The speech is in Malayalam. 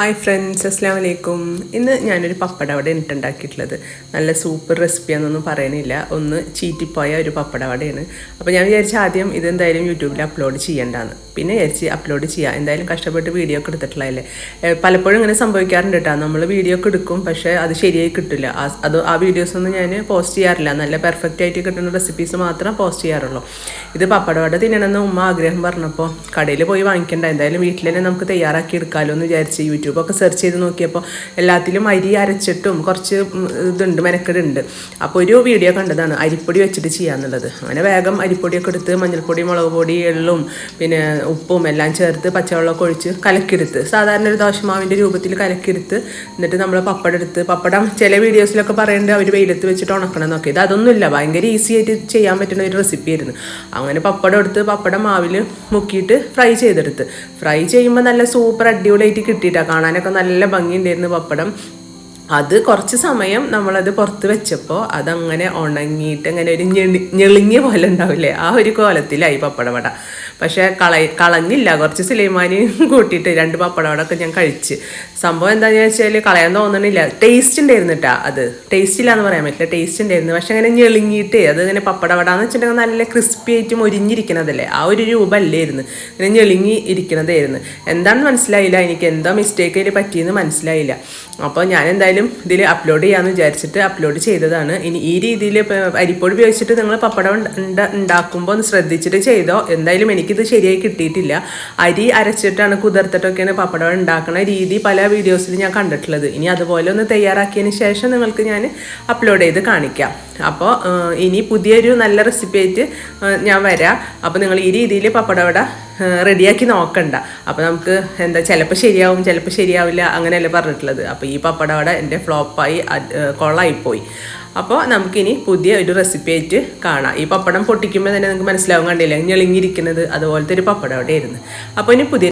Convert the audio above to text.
ഹായ് ഫ്രണ്ട്സ് അസ്സാം വലൈക്കും ഇന്ന് ഞാനൊരു പപ്പട വട ഉണ്ടാക്കിയിട്ടുള്ളത് നല്ല സൂപ്പർ റെസിപ്പിയാണെന്നൊന്നും പറയണില്ല. ഒന്ന് ചീറ്റിപ്പോയ ഒരു പപ്പട വടയാണ് അപ്പോൾ ഞാൻ വിചാരിച്ച ആദ്യം ഇതെന്തായാലും യൂട്യൂബിൽ അപ്ലോഡ് ചെയ്യേണ്ടതാണ്. പിന്നെ വിചാരിച്ച് അപ്ലോഡ് ചെയ്യാം. എന്തായാലും കഷ്ടപ്പെട്ട് വീഡിയോ ഒക്കെ എടുത്തിട്ടുള്ളതല്ലേ. പലപ്പോഴും ഇങ്ങനെ സംഭവിക്കാറുണ്ട് കേട്ടോ നമ്മൾ വീഡിയോ ഒക്കെ എടുക്കും പക്ഷേ അത് ശരിയായി കിട്ടില്ല. അത് ആ വീഡിയോസൊന്നും ഞാൻ പോസ്റ്റ് ചെയ്യാറില്ല. നല്ല പെർഫെക്റ്റ് ആയിട്ട് കിട്ടുന്ന റെസിപ്പീസ് മാത്രം പോസ്റ്റ് ചെയ്യാറുള്ളൂ. ഇത് പപ്പട വട തിന്നണമെന്ന് ഉമ്മ ആഗ്രഹം പറഞ്ഞപ്പോൾ കടയിൽ പോയി വാങ്ങിക്കേണ്ട. എന്തായാലും വീട്ടിൽ തന്നെ നമുക്ക് തയ്യാറാക്കി എടുക്കാമല്ലോ എന്ന് വിചാരിച്ച് യൂട്യൂബൊക്കെ സെർച്ച് ചെയ്ത് നോക്കിയപ്പോൾ എല്ലാത്തിലും അരി അരച്ചിട്ടും കുറച്ച് ഇതുണ്ട് മെനക്കെടുണ്ട്. അപ്പോൾ ഒരു വീഡിയോ കണ്ടതാണ് അരിപ്പൊടി വെച്ചിട്ട് ചെയ്യാന്നുള്ളത്. അങ്ങനെ വേഗം അരിപ്പൊടിയൊക്കെ എടുത്ത് മഞ്ഞൾപ്പൊടി മുളക് പൊടി എള്ളും പിന്നെ ഉപ്പും എല്ലാം ചേർത്ത് പച്ചവെള്ളമൊക്കെ ഒഴിച്ച് കലക്കിയെടുത്ത് സാധാരണ ഒരു ദോശമാവിന്റെ രൂപത്തിൽ കലക്കിയെടുത്ത് എന്നിട്ട് നമ്മൾ പപ്പടം എടുത്ത് പപ്പടം ചില വീഡിയോസിലൊക്കെ പറയുന്നുണ്ട് അവർ വെയിലത്ത് വെച്ചിട്ട് ഉണക്കണം എന്നൊക്കെ. ഇത് അതൊന്നുമില്ല ഭയങ്കര ഈസി ആയിട്ട് ചെയ്യാൻ പറ്റുന്ന ഒരു റെസിപ്പി ആയിരുന്നു. അങ്ങനെ പപ്പടം എടുത്ത് പപ്പടം മാവിൽ മുക്കിയിട്ട് ഫ്രൈ ചെയ്തെടുത്ത്. ഫ്രൈ ചെയ്യുമ്പോൾ നല്ല സൂപ്പർ അടിപൊളിയായിട്ട് കിട്ടിയിട്ടാണ് കാണാനൊക്കെ നല്ല ഭംഗിയുണ്ടായിരുന്നു പപ്പടം. അത് കുറച്ച് സമയം നമ്മളത് പുറത്ത് വെച്ചപ്പോൾ അതങ്ങനെ ഉണങ്ങിയിട്ട് അങ്ങനെ ഒരു ഞെളി ഞെളിങ്ങിയ പോലെ ഉണ്ടാവില്ലേ? ആ ഒരു കോലത്തിലായി പപ്പടവട പക്ഷേ കള കളഞ്ഞില്ല. കുറച്ച് സിലൈമാനി കൂട്ടിയിട്ട് രണ്ട് പപ്പടവട ഒക്കെ ഞാൻ കഴിച്ച്. സംഭവം എന്താണെന്ന് വെച്ചാൽ കളയാൻ തോന്നണില്ല. ടേസ്റ്റ് ഉണ്ടായിരുന്നു കേട്ടോ അത്. ടേസ്റ്റ് ഇല്ലാന്ന് പറയാൻ പറ്റില്ല. ടേസ്റ്റ് ഉണ്ടായിരുന്നു. പക്ഷെ അങ്ങനെ ഞെളിഞ്ഞിട്ട് അത് ഇങ്ങനെ പപ്പടവട എന്ന് വെച്ചിട്ടുണ്ടെങ്കിൽ നല്ല ക്രിസ്പി ആയിട്ട് മൊരിഞ്ഞിരിക്കണതല്ലേ? ആ ഒരു രൂപമല്ലായിരുന്നു ഇങ്ങനെ ഞെളിങ്ങി ഇരിക്കണതായിരുന്നു. എന്താണെന്ന് മനസ്സിലായില്ല. എനിക്ക് എന്തോ മിസ്റ്റേക്ക് അതിൽ പറ്റിയെന്ന് മനസ്സിലായില്ല. അപ്പോൾ ഞാൻ എന്തായാലും ഇതിൽ അപ്ലോഡ് ചെയ്യാമെന്ന് വിചാരിച്ചിട്ട് അപ്ലോഡ് ചെയ്തതാണ്. ഇനി ഈ രീതിയിൽ അരിപ്പൊടി ഉപയോഗിച്ചിട്ട് നിങ്ങൾ പപ്പടം ഉണ്ട- ഉണ്ട- ഉണ്ടാക്കുമ്പോൾ ഒന്ന് ശ്രദ്ധിച്ചിട്ട് ചെയ്തോ. എന്തായാലും എനിക്കിത് ശരിയായി കിട്ടിയിട്ടില്ല. അരി അരച്ചിട്ടാണ് കുതിർത്തിട്ടൊക്കെയാണ് പപ്പടം ഉണ്ടാക്കുന്ന രീതി പല വീഡിയോസിൽ ഞാൻ കണ്ടിട്ടുള്ളത്. ഇനി അതുപോലെ ഒന്ന് തയ്യാറാക്കിയതിന് ശേഷം നിങ്ങൾക്ക് ഞാൻ അപ്ലോഡ് ചെയ്ത് കാണിക്കാം. അപ്പോൾ ഇനി പുതിയൊരു നല്ല റെസിപ്പി ആയിട്ട് ഞാൻ വരാം. അപ്പോൾ നിങ്ങൾ ഈ രീതിയിൽ പപ്പടവട റെഡിയാക്കി നോക്കണ്ട. അപ്പോൾ നമുക്ക് എന്താ ചിലപ്പോൾ ശരിയാവും ചിലപ്പോൾ ശരിയാവില്ല അങ്ങനെയല്ലേ പറഞ്ഞിട്ടുള്ളത്. അപ്പോൾ ഈ പപ്പടവട എന്റെ ഫ്ലോപ്പായി കൊള്ളായിപ്പോയി. അപ്പോൾ നമുക്കിനി പുതിയ ഒരു റെസിപ്പി ആയിട്ട് കാണാം. ഈ പപ്പടം പൊട്ടിക്കുമ്പോൾ തന്നെ നിങ്ങൾക്ക് മനസ്സിലാവും കണ്ടില്ല? ഞെളിങ്ങിരിക്കുന്നത് അതുപോലത്തെ ഒരു പപ്പടം അവിടെ ആയിരുന്നു അപ്പോൾ ഇനി പുതിയ